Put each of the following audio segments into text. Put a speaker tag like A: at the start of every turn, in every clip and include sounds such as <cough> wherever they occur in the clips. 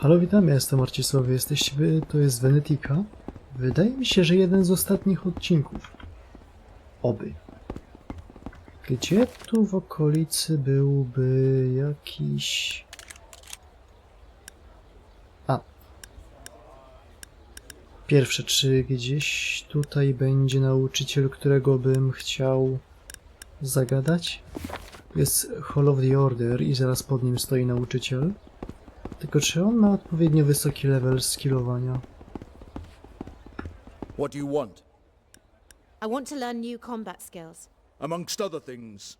A: Halo, witam, ja jestem Marcisław, jesteście wy, to jest Venetica. Wydaje mi się, że jeden z ostatnich odcinków. Oby. Gdzie tu w okolicy byłby jakiś... A. Pierwsze, czy gdzieś tutaj będzie nauczyciel, którego bym chciał zagadać? Jest Hall of the Order i zaraz pod nim stoi nauczyciel. Tylko czy on ma odpowiednio wysoki level skillowania?
B: What do you want?
C: I want to learn new combat skills.
B: Amongst other things,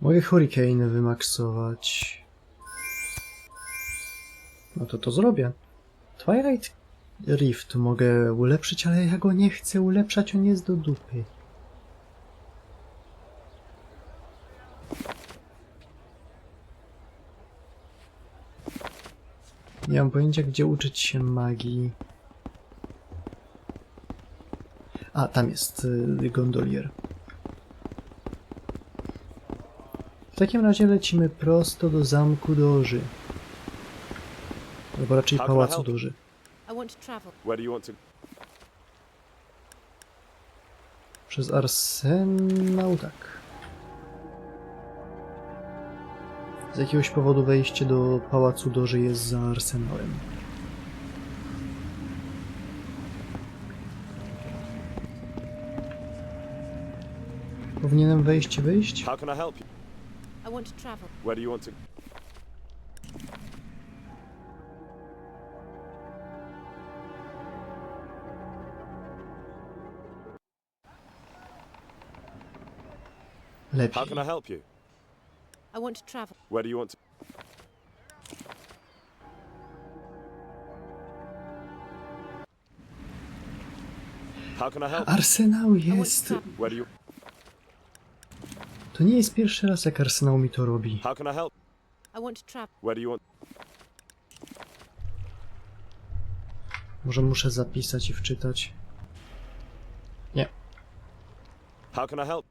A: Mogę Hurricane wymaksować. No to to zrobię. Twilight Rift mogę ulepszyć, ale ja go nie chcę ulepszać, on jest do dupy. Nie mam pojęcia, gdzie uczyć się magii. A, tam jest y, gondolier. W takim razie lecimy prosto do zamku Doży. Albo raczej
D: How can I
A: pałacu
D: help?
A: Doży.
C: I want to travel.
D: Where do you want to?
A: Przez arsenał, tak. Z jakiegoś powodu wejście do pałacu Doży jest za arsenałem. Powinienem wejść, wyjść?
D: How can I help you?
C: I want to travel.
D: Where do you want to?
A: Lepiej.
D: How can I help you?
C: I want to travel.
D: Where do you want to? How can I help?
A: Arsenał jest...
D: Where do you?
A: To nie jest pierwszy raz, jak Arsenał mi to robi.
D: How can I help?
C: I want to travel.
D: Where do you want?
A: Może muszę zapisać i wczytać. Nie.
D: How can I help?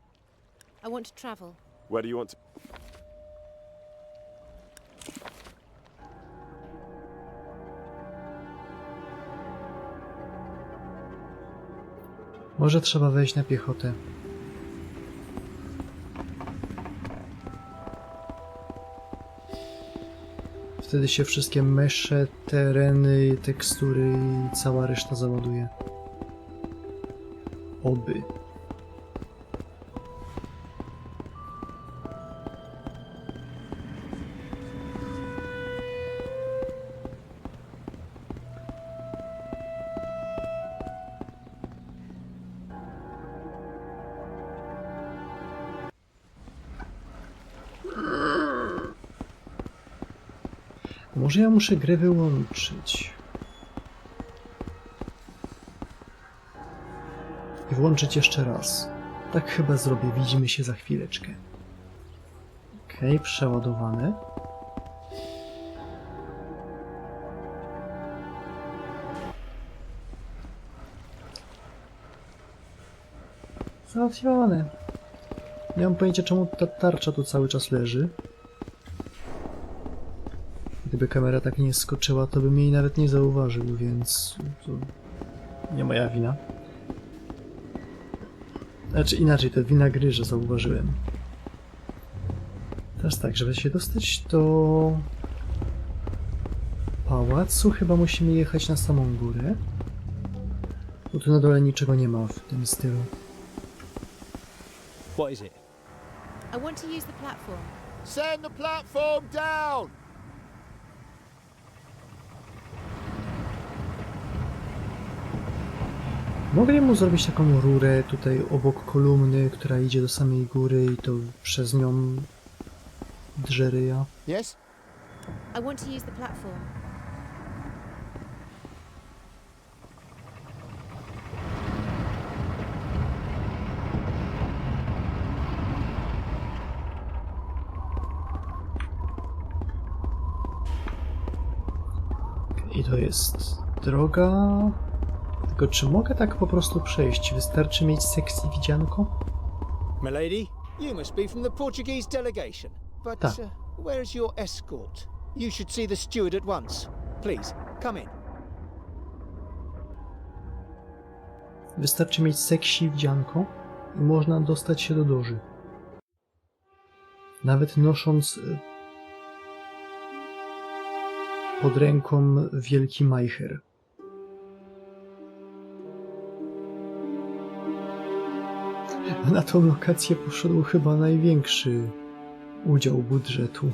C: I want to travel.
D: Where do you want to?
A: Może trzeba wejść na piechotę. Wtedy się wszystkie mesze, tereny, tekstury i cała reszta załaduje. Oby. Może ja muszę grę wyłączyć. I włączyć jeszcze raz. Tak chyba zrobię, widzimy się za chwileczkę. Okej, przeładowane. Załatwione. Nie mam pojęcia czemu ta tarcza tu cały czas leży. Gdyby kamera tak nie skoczyła, to bym jej nawet nie zauważył, więc to nie moja wina. Znaczy inaczej, to wina gry, że zauważyłem. Teraz tak, żeby się dostać do pałacu, chyba musimy jechać na samą górę. Bo tu na dole niczego nie ma w tym stylu.
E: What is it?
C: I want to use the platform.
B: send the platform down!
A: Mogli mu zrobić taką rurę tutaj obok kolumny, która idzie do samej góry i to przez nią drze ryja.
B: Yes?
C: I want to use the platform.
A: I to jest droga. Tylko czy mogę tak po prostu przejść? Wystarczy mieć sexy widzianko?
E: Milady, you must be from the Portuguese delegation. But
A: Tak.
E: uh, Where is your escort? You should see the steward at once. Please, come in.
A: Wystarczy mieć seksi wdzianko i można dostać się do doży. Nawet nosząc y, pod ręką wielki majcher. Na tą lokację poszedł chyba największy udział budżetu.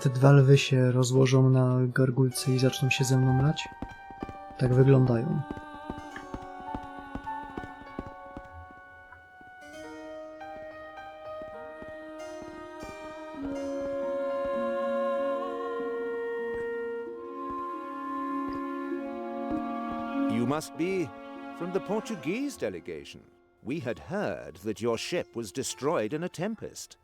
A: Te dwa lwy się rozłożą na gargulce i zaczną się ze mną lać? Tak wyglądają.
F: You must be from the Portuguese delegation. We had heard that your ship was destroyed in a tempest.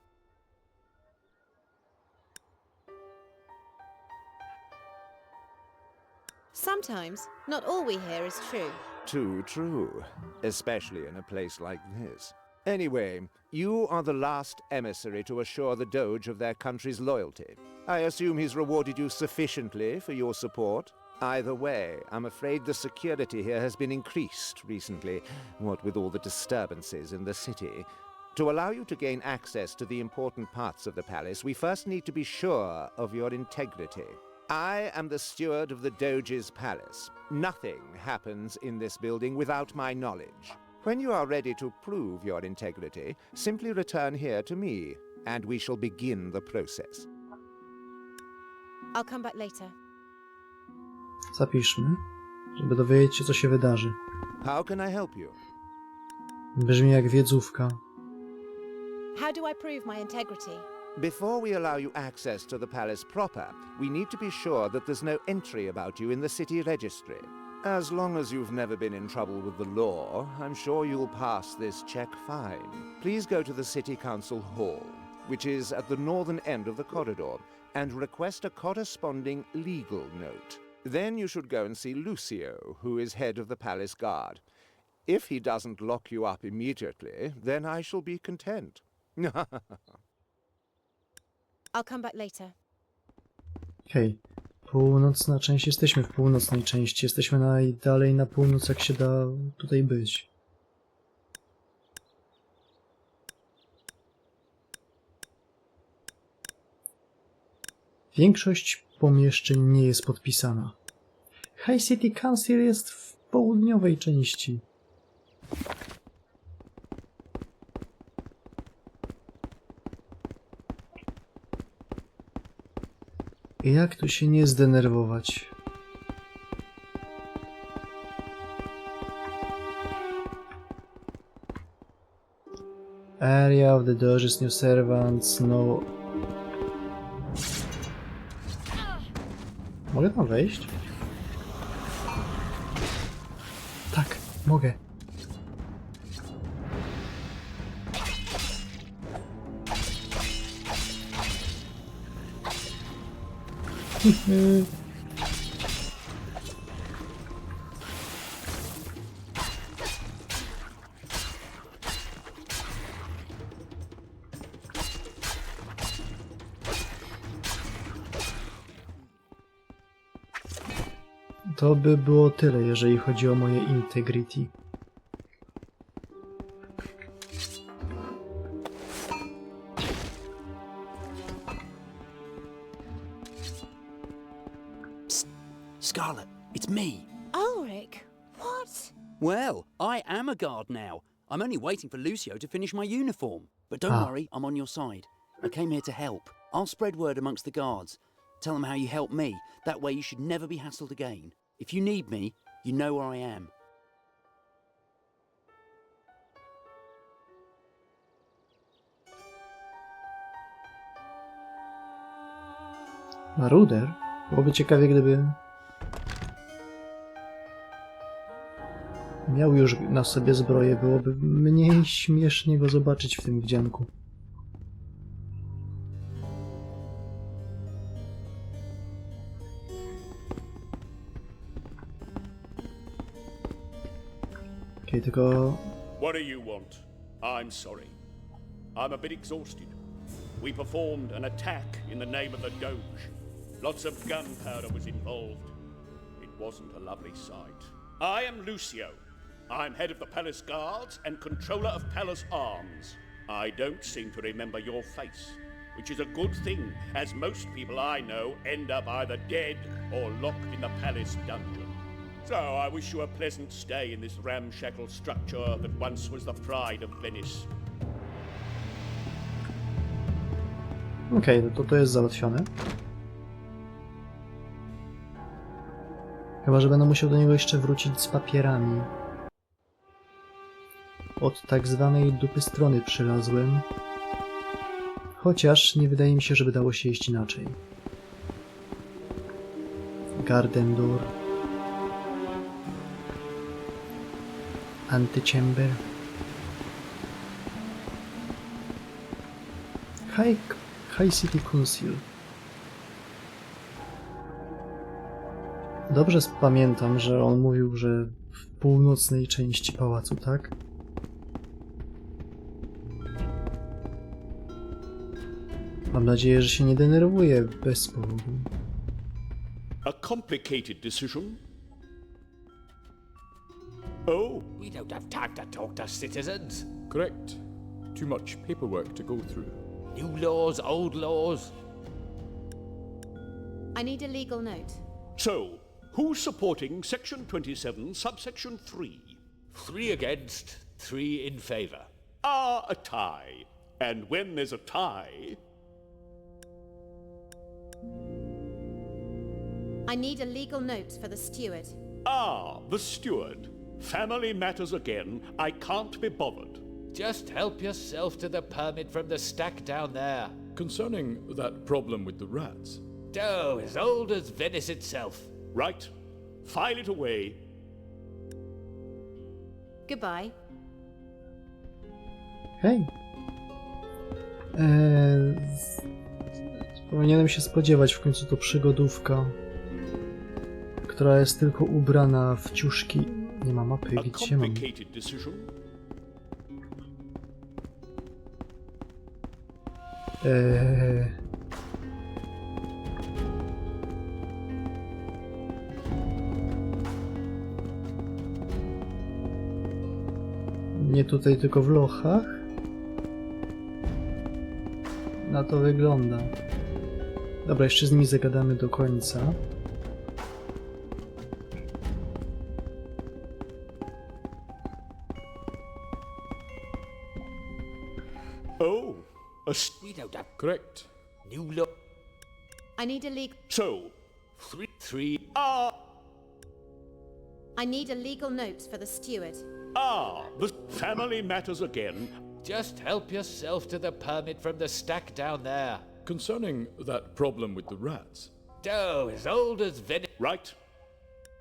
C: Sometimes, not all we hear is true.
F: Too true, especially in a place like this. Anyway, you are the last emissary to assure the Doge of their country's loyalty. I assume he's rewarded you sufficiently for your support? Either way, I'm afraid the security here has been increased recently, what with all the disturbances in the city. To allow you to gain access to the important parts of the palace, we first need to be sure of your integrity. I am the steward of the Doge's palace. Nothing happens in this building without my knowledge. When you are ready to prove your integrity, simply return here to me, and we shall begin the process.
C: I'll come back later.
A: Zapiszmy, żeby dowiedzieć się, co się wydarzy.
F: How can I help you?
A: Brzmi jak wiedzówka.
C: How do I prove my integrity?
F: Before we allow you access to the palace proper, we need to be sure that there's no entry about you in the city registry. As long as you've never been in trouble with the law, I'm sure you'll pass this check fine. Please go to the City Council Hall, which is at the northern end of the corridor, and request a corresponding legal note. Then you should go and see Lucio, who is head of the palace guard. If he doesn't lock you up immediately, then I shall be content. <laughs>
C: I'll come back later.
A: Hej, północna część, jesteśmy w północnej części, jesteśmy najdalej na północ, jak się da tutaj być. Większość pomieszczeń nie jest podpisana. High City Council jest w południowej części. Jak tu się nie zdenerwować? Area of the Doge's new servants, no... Mogę tam wejść? Tak, mogę. To by było tyle, jeżeli chodzi o moje integrity.
G: Waiting for Lucio to finish my uniform. But don't
A: Ah.
G: worry, I'm on your side. I came here to help. I'll spread word amongst the guards. Tell them how you helped me. That way you should never be hassled again. If you need me, you know where I am.
A: Miał już na sobie zbroję, byłoby mniej śmiesznie go zobaczyć w tym wdzianku. Okej, tylko
H: What do you want? I'm sorry. I'm a bit exhausted. We performed an attack in the name of the Doge. Lots of gunpowder was involved. It wasn't a lovely sight. I am Lucio. I'm head of the palace guards and controller of palace arms. I don't seem to remember your face, which is a good thing, as most people I know end up either dead or locked in the palace dungeon. So I wish you a pleasant stay in this ramshackle structure that once was the pride of Venice.
A: Okej, no to to jest załatwione. Chyba, że będę musiał do niego jeszcze wrócić z papierami. Od tak zwanej dupy strony przylazłem. Chociaż nie wydaje mi się, żeby dało się iść inaczej. Garden Door. Antichamber. High, High City Council. Dobrze pamiętam, że on mówił, że w północnej części pałacu, tak? Mam nadzieję, że się nie denerwuje bez powodu.
H: A complicated decision? Oh,
I: We don't have time to talk to citizens.
J: Correct. Too much paperwork to go through.
I: New laws, old laws.
C: I need a legal note.
H: so who's supporting Section 27, subsection 3?
I: Three against, three in favour.
H: Ah, a tie. And when there's a tie,
C: I need a legal note for the steward.
H: ah, the steward. Family matters again. I can't be bothered.
I: Just help yourself to the permit from the stack down there.
J: Concerning that problem with the rats,
I: Oh, as old as Venice itself.
H: Right? File it away.
C: Goodbye.
A: Hej! Eee, z- powinienem się spodziewać, w końcu to przygodówka, która jest tylko ubrana w ciuszki. Nie ma mapy, gdzie mam? Eee... Nie tutaj, tylko w lochach? Na to wygląda. Dobra, jeszcze z nimi zagadamy do końca.
H: St-
I: We don't have
J: correct.
I: new law.
C: I need a legal.
H: so
I: Three, three.
H: ah
C: I need a legal note for the steward.
H: ah the family matters again.
I: Just help yourself to the permit from the stack down there.
J: Concerning that problem with the rats,
I: Oh, as old as Venice.
H: Right?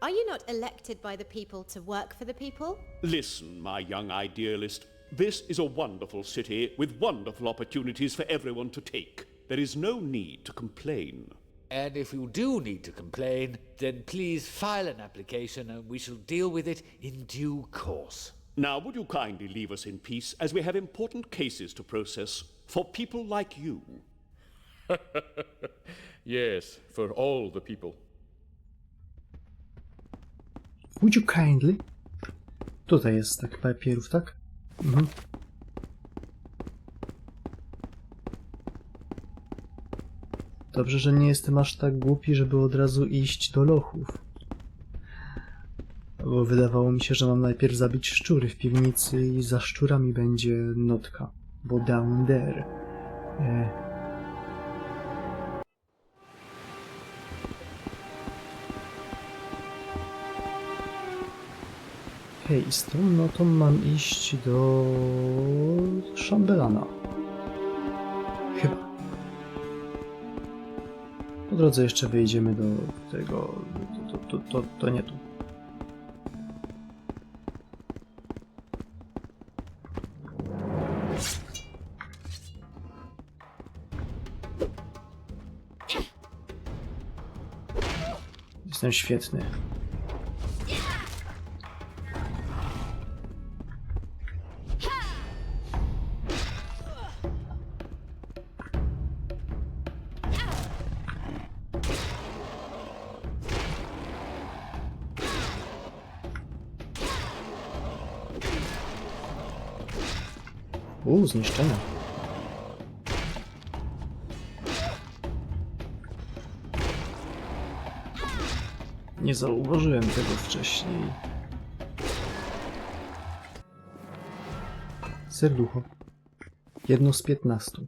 C: Are you not elected by the people to work for the people?
H: Listen, my young idealist. This is a wonderful city with wonderful opportunities for everyone to take. There is no need to complain.
I: And if you do need to complain, then please file an application and we shall deal with it in due course.
H: Now, would you kindly leave us in peace as we have important cases to process for people like you? <laughs>
J: yes, for all the people.
A: Would you kindly? Tutaj jest tak papierów, tak? Mhm. Dobrze, że nie jestem aż tak głupi, żeby od razu iść do lochów. Bo wydawało mi się, że mam najpierw zabić szczury w piwnicy i za szczurami będzie notka. Bo down there. E... Okej, okay, no to mam iść do Szambelana. Chyba. Po drodze jeszcze wyjdziemy do tego... To, to, to, to nie tu. Jestem świetny. Zniszczenia. Nie zauważyłem tego wcześniej. Serducho. Jedno z piętnastu.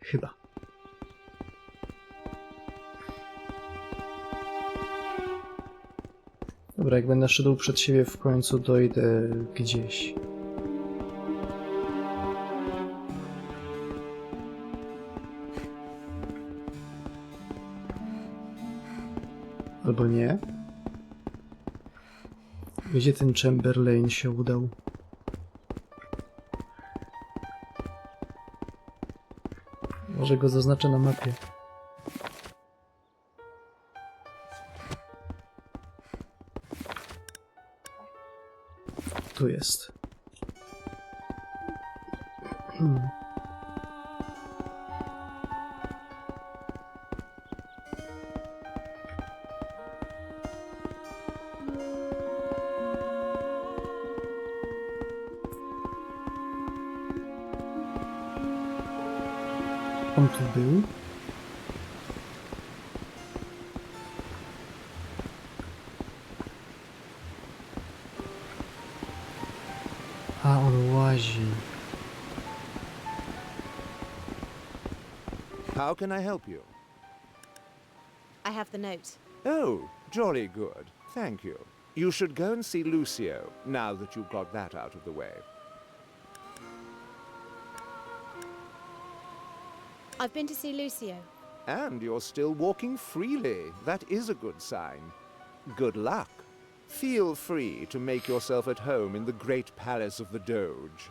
A: Chyba. Dobra, jak będę szedł przed siebie, w końcu dojdę gdzieś. Albo nie? Gdzie ten Chamberlain się udał? Może go zaznaczę na mapie. Tu jest. On tu był? A, on łazi.
F: How can I help you?
C: I have the note.
F: Oh, jolly good. Thank you. You should go and see Lucio, now that you've got that out of the way.
C: I've been to see Lucio.
F: And you're still walking freely. That is a good sign. Good luck. Feel free to make yourself at home in the great palace of the Doge.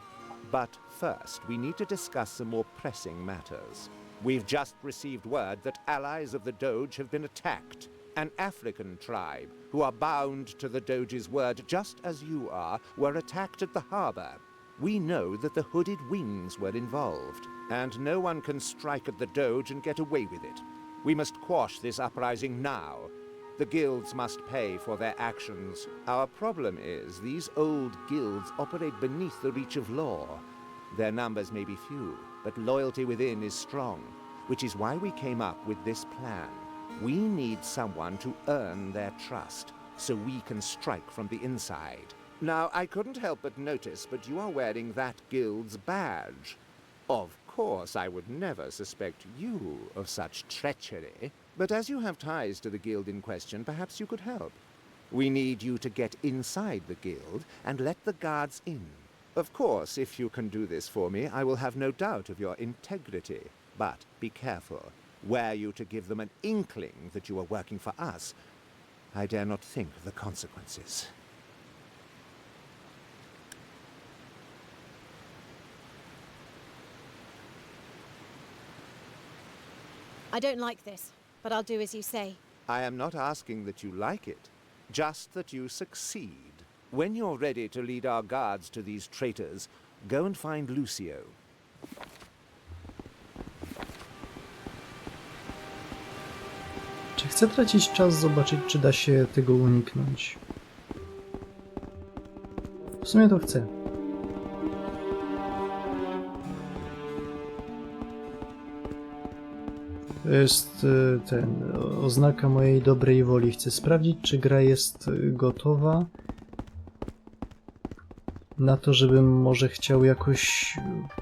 F: But first, we need to discuss some more pressing matters. We've just received word that allies of the Doge have been attacked. An African tribe, who are bound to the Doge's word just as you are, were attacked at the harbor. We know that the Hooded Wings were involved, and no one can strike at the Doge and get away with it. We must quash this uprising now. The guilds must pay for their actions. Our problem is these old guilds operate beneath the reach of law. Their numbers may be few, but loyalty within is strong, which is why we came up with this plan. We need someone to earn their trust, so we can strike from the inside. Now, I couldn't help but notice, but you are wearing that guild's badge. Of course, I would never suspect you of such treachery, but as you have ties to the guild in question, perhaps you could help. We need you to get inside the guild and let the guards in. Of course, if you can do this for me, I will have no doubt of your integrity. But be careful. Were you to give them an inkling that you are working for us, I dare not think of the consequences.
C: I don't like this, but I'll do as you say.
F: I am not asking that you like it, just that you succeed. When you're ready to lead our guards to these traitors, go and find Lucio.
A: Czy chcę tracić czas zobaczyć, czy da się tego uniknąć? W sumie to chcę. Jest y, ten oznaka mojej dobrej woli. Chcę sprawdzić, czy gra jest gotowa na to, żebym może chciał jakoś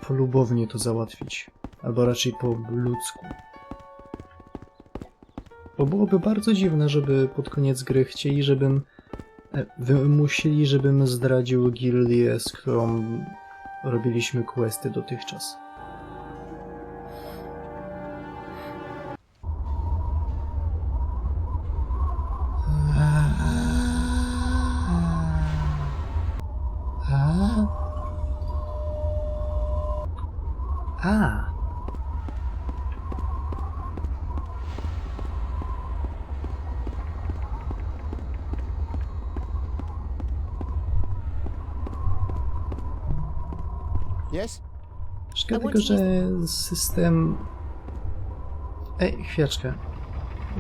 A: polubownie to załatwić. Albo raczej po ludzku. Bo byłoby bardzo dziwne, żeby pod koniec gry chcieli, żebym. e, Wymusili, żebym zdradził gildię, z którą robiliśmy questy dotychczas.
E: Yes?
A: Szkoda tylko, że system... Ej, chwileczkę.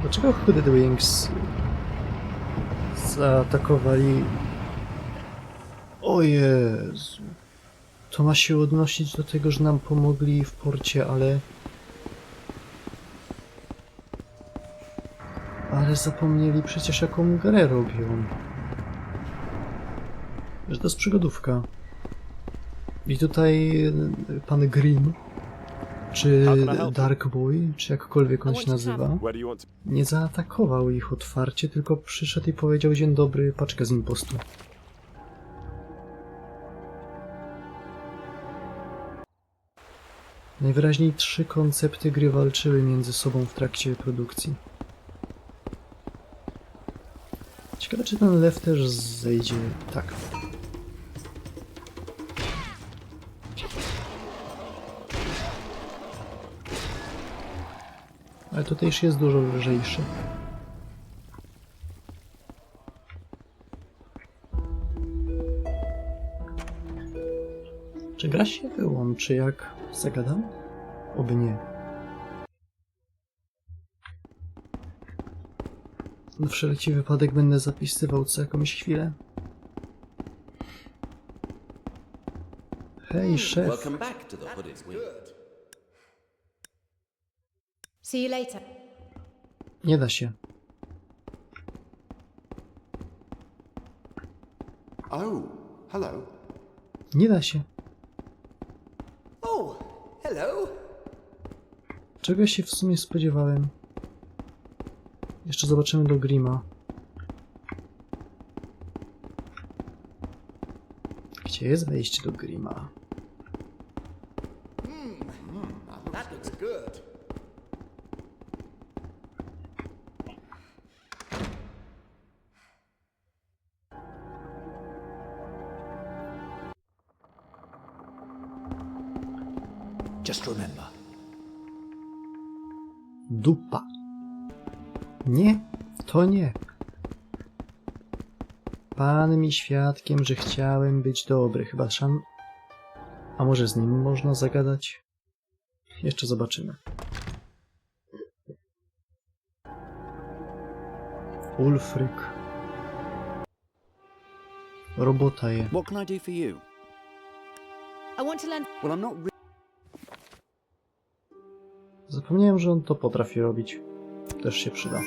A: Dlaczego Hooded Wings zaatakowali... O Jezu. To ma się odnosić do tego, że nam pomogli w porcie, ale... Ale zapomnieli przecież jaką grę robią. Że to jest przygodówka. I tutaj e, pan Grimm, czy
D: you?
A: Dark Boy, czy jakkolwiek on się nazywa, nie zaatakował ich otwarcie, tylko przyszedł i powiedział dzień dobry, paczka z impostu. Najwyraźniej trzy koncepty gry walczyły między sobą w trakcie produkcji. Ciekawe, czy ten lew też zejdzie tak. Tutejszy jest dużo lżejszy. Czy gra się wyłączy jak zagadam? Oby nie. Na wszelki wypadek będę zapisywał co jakąś chwilę. Hej, szef.
K: Welcome back to the Hooded Wing.
C: See you later.
A: Nie da się.
K: Oh, hello.
A: Nie da się.
K: Oh, hello.
A: Czego się w sumie spodziewałem? Jeszcze zobaczymy do Grima. Gdzie jest wejście do Grima? To nie. Pan mi świadkiem, że chciałem być dobry. Chyba szan... A może z nim można zagadać? Jeszcze zobaczymy. Ulfryk. Robota je.
G: What can I do for you?
C: I want to learn.
G: Well, I'm not
A: Zapomniałem, że on to potrafi robić. Też się przyda.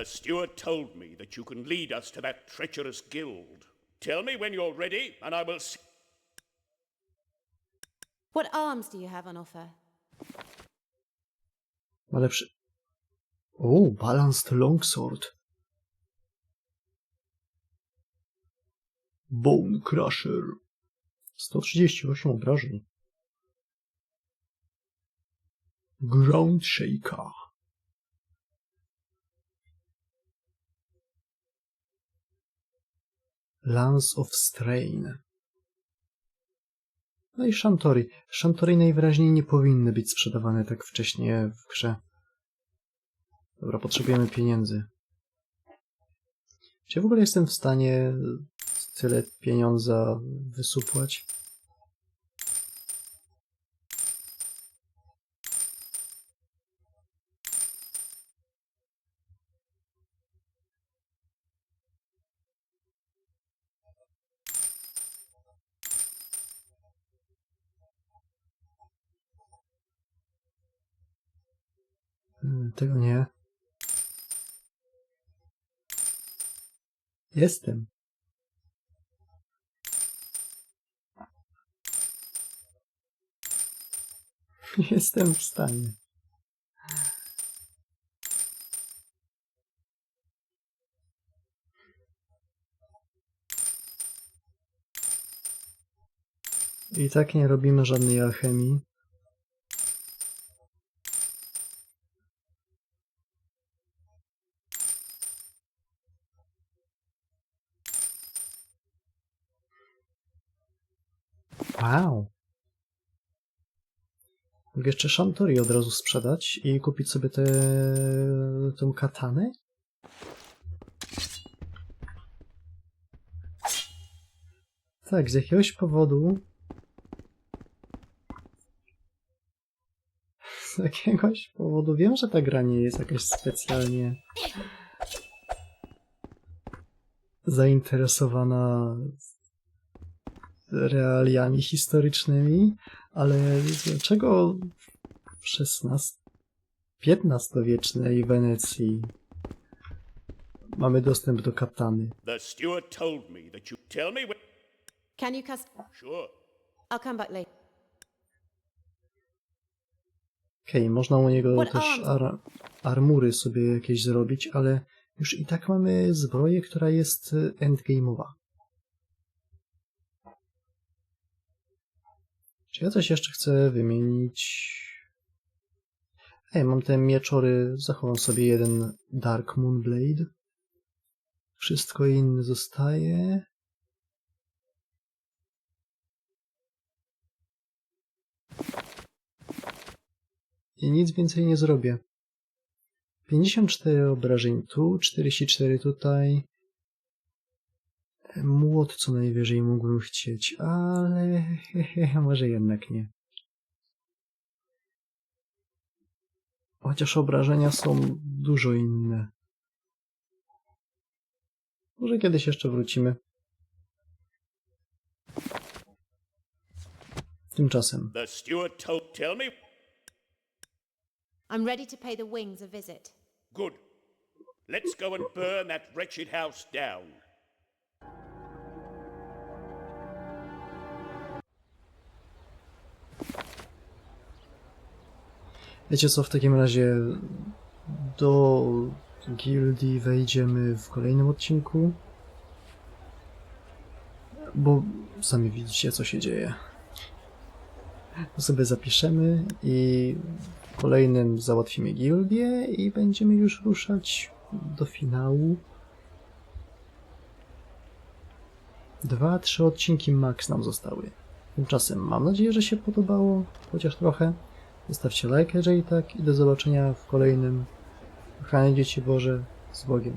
H: The steward told me that you can lead us to that treacherous guild. Tell me when you're ready, and I will see.
C: What arms do you have on offer?
A: Ma lepszy... O, Balanced Longsword. Bone Crusher. 138 obrażeń. Ground Shaker. Lance of Strain. No i Shantori. Shantori najwyraźniej nie powinny być sprzedawane tak wcześnie w grze. Dobra, potrzebujemy pieniędzy. Czy w ogóle jestem w stanie tyle pieniądza wysupłać? Tego nie. Jestem. <laughs> Jestem w stanie. I tak nie robimy żadnej alchemii. Wow. Mogę jeszcze Shantori od razu sprzedać i kupić sobie tę tę katanę? Tak, z jakiegoś powodu z jakiegoś powodu wiem, że ta gra nie jest jakaś specjalnie zainteresowana realiami historycznymi, ale dlaczego w XVI, XV-wiecznej Wenecji mamy dostęp do katany?
H: The steward told me that you tell me when.
C: Can you cust...
H: Sure.
C: I'll come back later.
A: Okej, można u niego
C: What
A: też ar armury sobie jakieś zrobić, ale już i tak mamy zbroję, która jest y, endgame'owa. Czy ja coś jeszcze chcę wymienić? Ej, mam te mieczory, zachowam sobie jeden Dark Moonblade. Wszystko inne zostaje. I nic więcej nie zrobię. 54 obrażeń tu, 44 tutaj. Młot co najwyżej mógłbym chcieć, ale <laughs> może jednak nie. Chociaż obrażenia są dużo inne. Może kiedyś jeszcze wrócimy. Tymczasem.
H: The steward told. Tell me.
C: I'm ready to pay the wings a visit.
H: Good. Let's go and burn that wretched house down.
A: Wiecie co, w takim razie do gildii wejdziemy w kolejnym odcinku. Bo sami widzicie, co się dzieje. To sobie zapiszemy i w kolejnym załatwimy gildię i będziemy już ruszać do finału. Dwa, trzy odcinki max nam zostały. Tymczasem mam nadzieję, że się podobało, chociaż trochę. Zostawcie lajkę, jeżeli tak i do zobaczenia w kolejnym. Kochane dzieci Boże, z Bogiem.